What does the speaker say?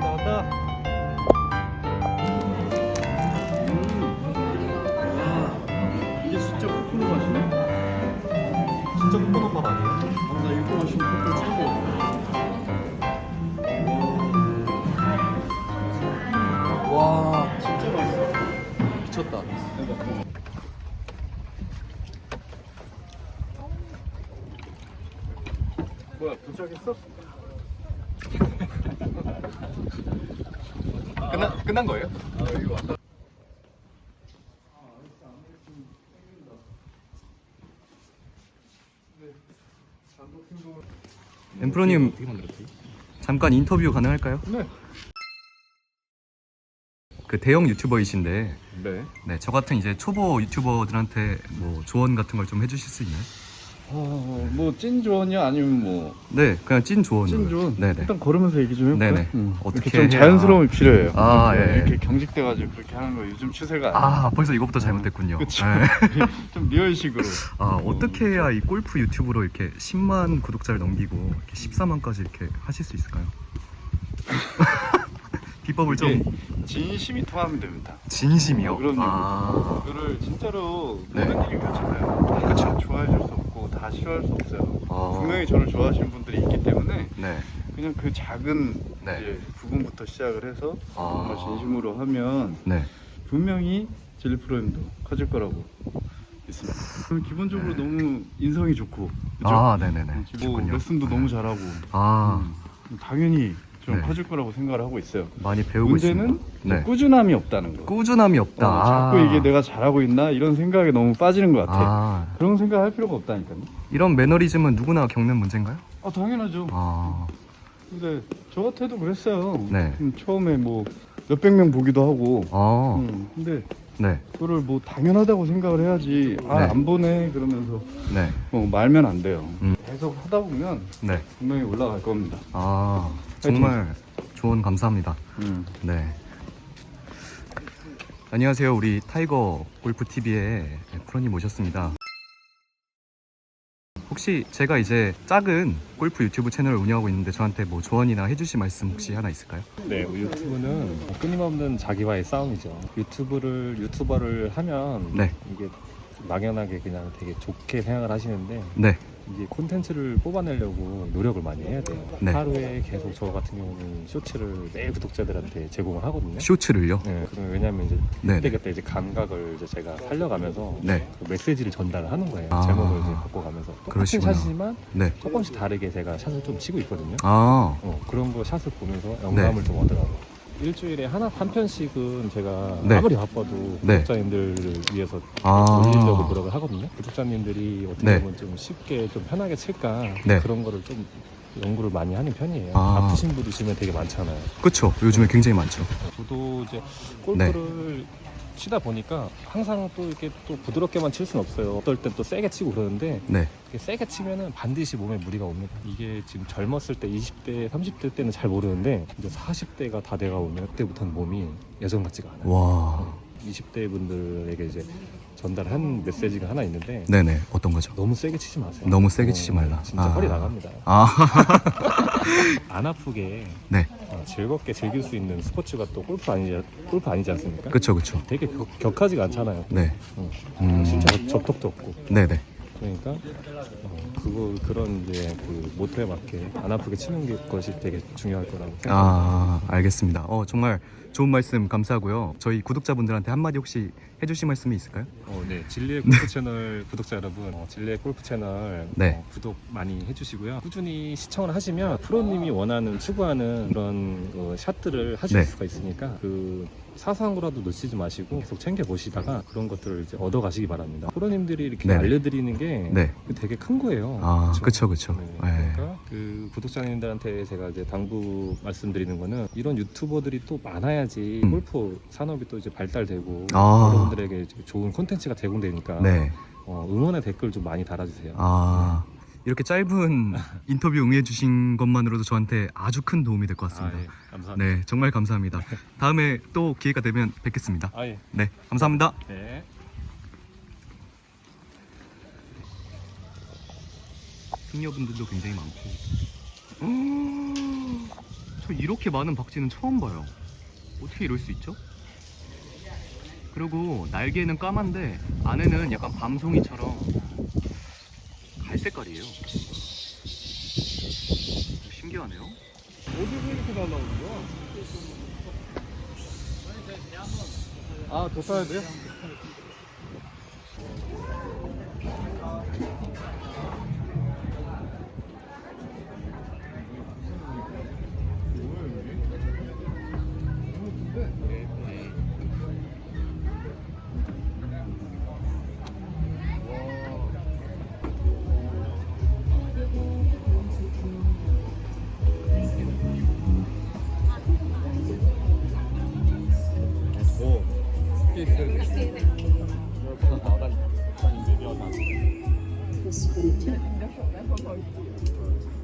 나갔다. 음. 와, 이게 진짜 코코넛 맛이네. 진짜 코코넛 맛 아니에요? 아, 나 이거 마시면 코코 최고. 와, 진짜 맛있어. 미쳤다. 뭐야 도착했어? 끝나, 끝난 거예요? 아 여기 왔다. 엠프로님 잠깐 인터뷰 가능할까요? 네. 그 대형 유튜버이신데 네. 네, 저 같은 이제 초보 유튜버들한테 뭐 조언 같은 걸 좀 해주실 수 있나요? 어 뭐찐 조언이야 아니면 뭐 네, 그냥 찐 조언. 찐 조언? 네네. 일단 걸으면서 얘기 좀 해볼까요? 네네. 음. 어떻게 이렇게 좀 해야- 자연스러움이 필요해요. 아, 이렇게, 예, 예. 이렇게 경직돼가지고 그렇게 하는 거 요즘 추세가 아니에요. 아, 벌써 이거부터 잘못됐군요. 그쵸. 네. 좀 리얼식으로. 아, 어떻게 해야 이 골프 유튜브로 이렇게 10만 구독자를 넘기고 이렇게 14만까지 이렇게 하실 수 있을까요? 비법을 좀 이게 진심이 통하면 됩니다. 진심이요. 어, 그럼요. 아, 그거를 진짜로 네. 모든 일이 그렇잖아요. 다 그쵸. 좋아해 줄 수 없고 다 싫어할 수 없어요. 아. 분명히 저를 좋아하시는 분들이 있기 때문에 네. 그냥 그 작은 네. 이제 부분부터 시작을 해서 아. 정말 진심으로 하면 네. 분명히 진리 프로님도 커질 거라고 믿습니다. 그럼 기본적으로 네. 너무 인성이 좋고 그죠? 아, 네네네. 뭐 좋군요. 레슨도 너무 잘하고 아, 음, 당연히 좀 네. 커질 거라고 생각을 하고 있어요. 많이 배우고 문제는 있습니다. 네. 꾸준함이 없다는 거. 꾸준함이 없다. 어, 자꾸 아. 이게 내가 잘하고 있나 이런 생각에 너무 빠지는 것 같아. 아, 그런 생각 할 필요가 없다니까요. 이런 매너리즘은 누구나 겪는 문제인가요? 아 당연하죠. 아, 근데 저 같아도 그랬어요. 네. 음, 처음에 뭐 몇백 명 보기도 하고. 아, 음, 근데 네, 그거를 뭐 당연하다고 생각을 해야지. 아 네. 안 보네 그러면서 네, 뭐 말면 안 돼요. 음. 계속 하다 보면 네. 분명히 올라갈 겁니다. 아, 정말 조언 감사합니다. 음. 네. 안녕하세요. 우리 타이거 골프 TV의 프로님 모셨습니다. 혹시 제가 이제 작은 골프 유튜브 채널을 운영하고 있는데 저한테 뭐 조언이나 해주실 말씀 혹시 하나 있을까요? 네, 유튜브는 끊임없는 자기와의 싸움이죠. 유튜브를 유튜버를 하면 네. 이게 막연하게 그냥 되게 좋게 생각을 하시는데 네, 이게 콘텐츠를 뽑아내려고 노력을 많이 해야 돼요. 네. 하루에 계속 저 같은 경우는 쇼츠를 매일 구독자들한테 제공을 하거든요. 쇼츠를요? 네, 그러면 왜냐면 이제 네, 그때 네. 그때 이제 감각을 이제 제가 살려가면서 네, 그 메시지를 전달을 하는 거예요. 아. 제목을 이제 바꿔가면서 똑같은 그러시구나. 샷이지만 네. 조금씩 다르게 제가 샷을 좀 치고 있거든요. 아, 어, 그런 거 샷을 보면서 영감을 네. 좀 얻더라고요. 일주일에 하나 한 편씩은 제가 네. 아무리 바빠도 네. 구독자님들을 위해서 아. 올리려고 노력을 하거든요. 구독자님들이 어떻게 네. 보면 좀 쉽게 좀 편하게 칠까 네. 그런 거를 좀 연구를 많이 하는 편이에요. 아. 아. 프신 분이시면 되게 많잖아요. 그쵸. 요즘에 굉장히 많죠. 저도 이제 네. 골프를 치다 보니까 항상 또 이렇게 또 부드럽게만 칠 수는 없어요. 어떨 땐 또 세게 치고 그러는데 네. 이렇게 세게 치면은 반드시 몸에 무리가 옵니다. 이게 지금 젊었을 때 20대, 30대 때는 잘 모르는데 이제 40대가 다 돼가 오면 그때부터는 몸이 예전 같지가 않아요. 와. 20대 20대 분들에게 이제 전달한 메시지가 하나 있는데 네네. 어떤 거죠? 너무 세게 치지 마세요. 너무 세게 치지 말라. 진짜 아. 허리 나갑니다. 아, 안 아프게 네. 어, 즐겁게 즐길 수 있는 스포츠가 또 골프 아니지 골프 아니지 않습니까? 그쵸, 그쵸. 되게 격, 격하지가 않잖아요. 네. 어, 음. 진짜 접- 접촉도 없고. 네네. 그러니까 어, 그거 그런 이제 그 모토에 맞게 안 아프게 치는 게 것이 되게 중요할 거라고 생각합니다. 아, 알겠습니다. 어, 정말 좋은 말씀 감사하고요. 저희 구독자분들한테 한마디 혹시 해주실 말씀이 있을까요? 어, 네. 진리의 골프 채널 구독자 여러분, 어, 진리의 골프 채널 네. 어, 구독 많이 해주시고요. 꾸준히 시청을 하시면 프로님이 원하는 추구하는 그런 어, 샷들을 하실 네. 수가 있으니까 그 사소한 거라도 놓치지 마시고 계속 챙겨 보시다가 그런 것들을 이제 얻어 가시기 바랍니다. 프로님들이 이렇게 네네. 알려드리는 게 네. 되게 큰 거예요. 아, 그쵸? 그쵸, 그쵸. 네, 네. 그러니까 그 구독자님들한테 제가 이제 당부 말씀드리는 거는 이런 유튜버들이 또 많아야지 음. 골프 산업이 또 이제 발달되고 아. 여러분들에게 이제 좋은 콘텐츠가 제공되니까 네. 어, 응원의 댓글 좀 많이 달아주세요. 아, 이렇게 짧은 인터뷰 응해주신 것만으로도 저한테 아주 큰 도움이 될 것 같습니다. 아, 예. 감사합니다. 네, 정말 감사합니다. 다음에 또 기회가 되면 뵙겠습니다. 아, 예. 네, 감사합니다. 네. 승려분들도 굉장히 많고. 음, 저 이렇게 많은 박쥐는 처음 봐요. 어떻게 이럴 수 있죠? 그리고 날개는 까만데 안에는 약간 밤송이처럼 갈색깔이에요. 신기하네요. 어디서 이렇게 날라오는 거야? 아, 더 사야 돼요? 来，不好意思。